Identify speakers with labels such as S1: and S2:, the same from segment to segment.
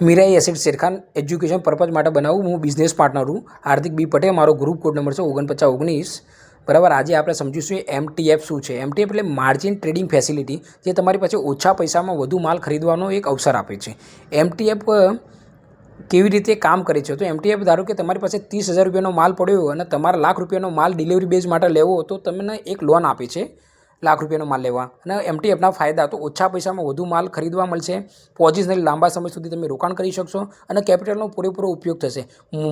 S1: Mirae Asset Sharekhan education purpose માટે બનાવું હું બિઝનેસ પાર્ટનર છું હાર્દિક બી પટેલ, મારો ગ્રુપ કોડ નંબર છે ઓગણપચાસ ઓગણીસ. બરાબર, આજે આપણે સમજીશું એમટીએફ શું છે. એમટીએફ એટલે માર્જિન ટ્રેડિંગ ફેસિલિટી જે તમારી પાસે ઓછા પૈસામાં વધુ માલ ખરીદવાનો એક અવસર આપે છે. એમટીએફ કેવી રીતે કામ કરે છે? તો એમટીએફ ધારો કે તમારી પાસે ત્રીસ હજાર રૂપિયાનો માલ પડ્યો અને તમારે લાખ રૂપિયાનો માલ ડિલિવરી બેઝ માટે લેવો તો તમને એક લોન આપે છે. લાખ રૂપિયાનો માલ લેવા. અને એમટીએફના ફાયદા, તો ઓછા પૈસામાં વધુ માલ ખરીદવા મળશે. પોઝિશનલ લાંબા સમય સુધી તમે રોકાણ કરી શકશો અને કેપિટલનો પૂરેપૂરો ઉપયોગ થશે.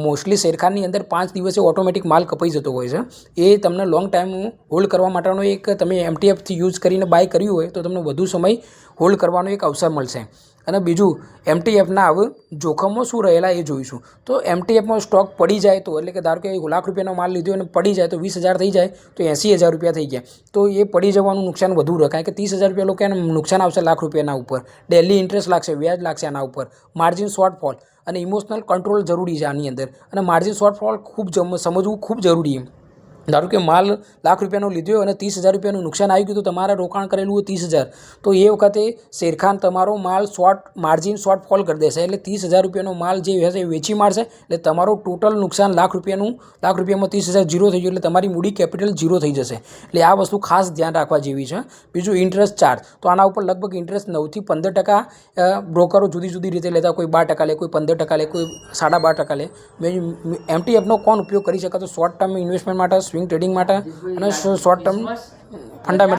S1: મોસ્ટલી શેરખાનની અંદર પાંચ દિવસે ઓટોમેટિક માલ કપાઈ જતો હોય છે. એ તમને લોંગ ટાઈમ હોલ્ડ કરવા માટેનો એક તમે એમટીએફથી યુઝ કરીને બાય કર્યું હોય, તો તમને વધુ સમય હોલ્ડ કરવાનો એક અવસર મળશે. અને બીજું એમટીએફના હવે જોખમો શું રહેલા એ જોઈશું. તો એમટીએફમાં સ્ટોક પડી જાય તો, એટલે કે ધારો કે લાખ રૂપિયાનો માલ લીધો અને પડી જાય તો વીસ હજાર થઈ જાય, તો એંસી હજાર રૂપિયા થઈ ગયા. તો એ પડી જવાનું નુકસાન વધુ રખાય કે ત્રીસ હજાર રૂપિયા લોકો એને નુકસાન આવશે લાખ રૂપિયાના ઉપર. ડેલી ઇન્ટરેસ્ટ લાગશે, વ્યાજ લાગશે આના ઉપર. માર્જિન શોર્ટફોલ અને ઇમોશનલ કંટ્રોલ જરૂરી છે આની અંદર. અને માર્જિન શોર્ટફોલ ખૂબ સમજવું ખૂબ જરૂરી છે ધારો કે માલ લાખ રૂપિયાનો લીધો હોય અને ત્રીસ હજાર રૂપિયાનું નુકસાન આવી ગયું તો તમારે રોકાણ કરેલું હોય ત્રીસ હજાર. તો એ વખતે શેરખાન તમારો માલ શોર્ટ માર્જિન શોર્ટ ફોલ કરી દેશે. એટલે ત્રીસ હજાર રૂપિયાનો માલ જે હશે એ વેચી મારશે. એટલે તમારો ટોટલ નુકસાન લાખ રૂપિયાનું, લાખ રૂપિયામાં ત્રીસ હજાર જીરો થઈ ગયું એટલે તમારી મૂડી કેપિટલ જીરો થઈ જશે. એટલે આ વસ્તુ ખાસ ધ્યાન રાખવા જેવી છે. બીજું ઇન્ટરેસ્ટ ચાર્જ તો આના ઉપર લગભગ ઇન્ટરેસ્ટ નવથી પંદર ટકા બ્રોકરો જુદી જુદી રીતે લેતા કોઈ બાર ટકા લે, કોઈ પંદર ટકા લે, કોઈ સાડા બાર ટકા લે. એમટીએફનો કોણ ઉપયોગ કરી શકે? તો શોર્ટ ટર્મ ઇન્વેસ્ટમેન્ટ માટે સ્વિંગ ટ્રેડિંગ માટે અને શોર્ટ ટર્મ ફંડામેન્ટ